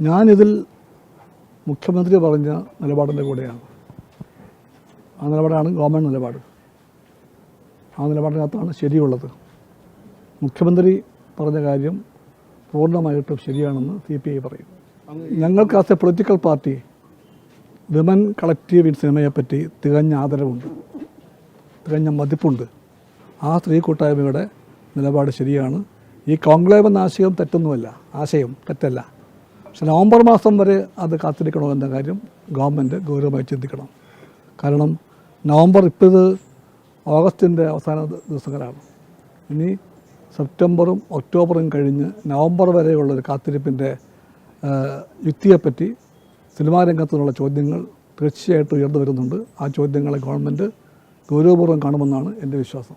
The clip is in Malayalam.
ഞാനിതിൽ മുഖ്യമന്ത്രി പറഞ്ഞ നിലപാടിന്റെ കൂടെയാണ്. ആ നിലപാടാണ് ഗവൺമെന്റ് നിലപാട്. ആ നിലപാടിനകത്താണ് ശരിയുള്ളത്. മുഖ്യമന്ത്രി പറഞ്ഞ കാര്യം പൂർണമായിട്ടും ശരിയാണെന്ന് സി പി ഐ പറയും. ഞങ്ങൾക്ക് as a political party women collective in സിനിമയെപ്പറ്റി തികഞ്ഞ ആദരവുണ്ട്. തികഞ്ഞ മതിപ്പുണ്ട്. ആ സ്ത്രീ കൂട്ടായ്മയുടെ നിലപാട് ശരിയാണ്. ഈ കോൺക്ലേവ് എന്ന ആശയം തെറ്റൊന്നുമല്ല. ആശയം തെറ്റല്ല. പക്ഷെ നവംബർ മാസം വരെ അത് കാത്തിരിക്കണോ എന്ന കാര്യം ഗവൺമെന്റ് ഗൗരവമായി ചിന്തിക്കണം. കാരണം നവംബർ ഇപ്പോൾ ഇത് ഓഗസ്റ്റിന്റെ അവസാന ദിവസങ്ങളാണ്. ഇനി സെപ്റ്റംബറും ഒക്ടോബറും കഴിഞ്ഞ് നവംബർ വരെയുള്ളൊരു കാത്തിരിപ്പിന്റെ യുക്തിയെപ്പറ്റി സിനിമാ രംഗത്തു നിന്നുള്ള ചോദ്യങ്ങൾ തീർച്ചയായിട്ടും ഉയർന്നു വരുന്നുണ്ട്. ആ ചോദ്യങ്ങളെ ഗവൺമെന്റ് ഗൗരവപൂർവം കാണുമെന്നാണ് എന്റെ വിശ്വാസം.